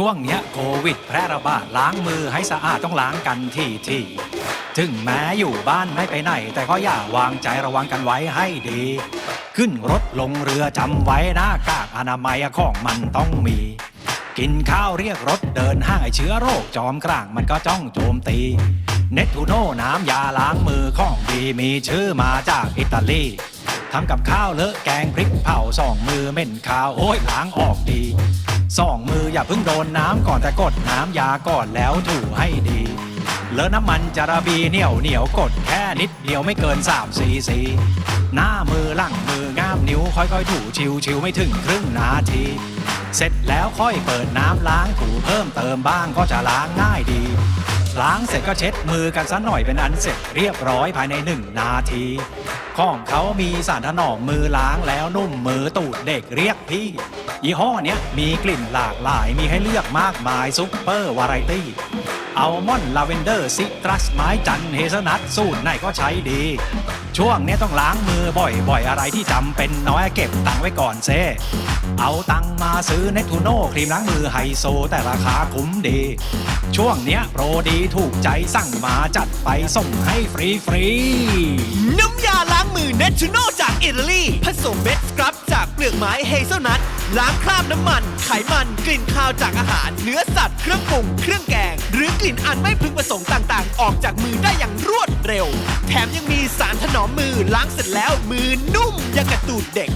ช่วงเนี้ยโควิด แพร่ระบาดล้างมือให้สะอาดต้องล้างกันที่ที่ ถึงแม้อยู่บ้านไม่ไปไหน แต่ก็อย่าวางใจระวังกันไว้ให้ดี ขึ้นรถลงเรือจำไว้หน้ากากอนามัยของมันต้องมี กินข้าวเรียกรถเดินห้างไอเชื้อโรคจอมกลางมันก็จ้องโจมตี เนทูโน่น้ำยาล้างมือของดีมีชื่อมาจากอิตาลีทำกับข้าวเลอะแกงพริกเผาสองมือเหม็นข้าวโอ้ยล้างออกดี สองมืออย่าเพิ่งโดนน้ำก่อนแต่กดน้ำยาก่อนแล้วถูให้ดี เลอะน้ำมันจาระบีเหนียวเหนียวกดแค่นิดเดียวไม่เกิน3ซีซีหน้ามือหลังมือง่ามนิ้วค่อยๆถูชิวชิวไม่ถึงครึ่งนาที เสร็จแล้วค่อยเปิดน้ำล้างถูเพิ่มเติมบ้างก็จะล้างง่ายดีล้างเสร็จก็เช็ดมือกันสักหน่อยเป็นอันเสร็จเรียบร้อยภายในหนึ่งนาที ของเขามีสารถนอมมือล้างแล้วนุ่มมือตูดเด็กเรียกพี่ ยี่ห้อเนี้ยมีกลิ่นหลากหลายมีให้เลือกมากมายซุปเปอร์วาไรตี้อัลมอนด์ลาเวนเดอร์ซิตรัสไม้จันเฮเซนัทสูตรไหนก็ใช้ดี ช่วงเนี้ยต้องล้างมือบ่อยๆ อะไรที่จำเป็นน้อยเก็บตังไว้ก่อนเซเอาตังมาซื้อเนทูโน่ครีมล้างมือไฮโซแต่ราคาคุ้มดี ช่วงเนี้ยโปรดีถูกใจสั่งมาจัดไปส่งให้ฟรีฟรี น้ำยาล้างมือเนทูโนจากอิตาลีผสมเม็ดสครับจากเปลือกไม้เฮเซลนัทล้างคราบน้ำมัน ไขมัน กลิ่นคาวจากอาหาร เนื้อสัตว์ เครื่องปรุง เครื่องแกง หรือกลิ่นอันไม่พึงประสงค์ต่างๆ ออกจากมือได้อย่างรวดเร็ว แถมยังมีสารถนอมมือล้างเสร็จแล้วมือนุ่มยังกระตูดเด็ก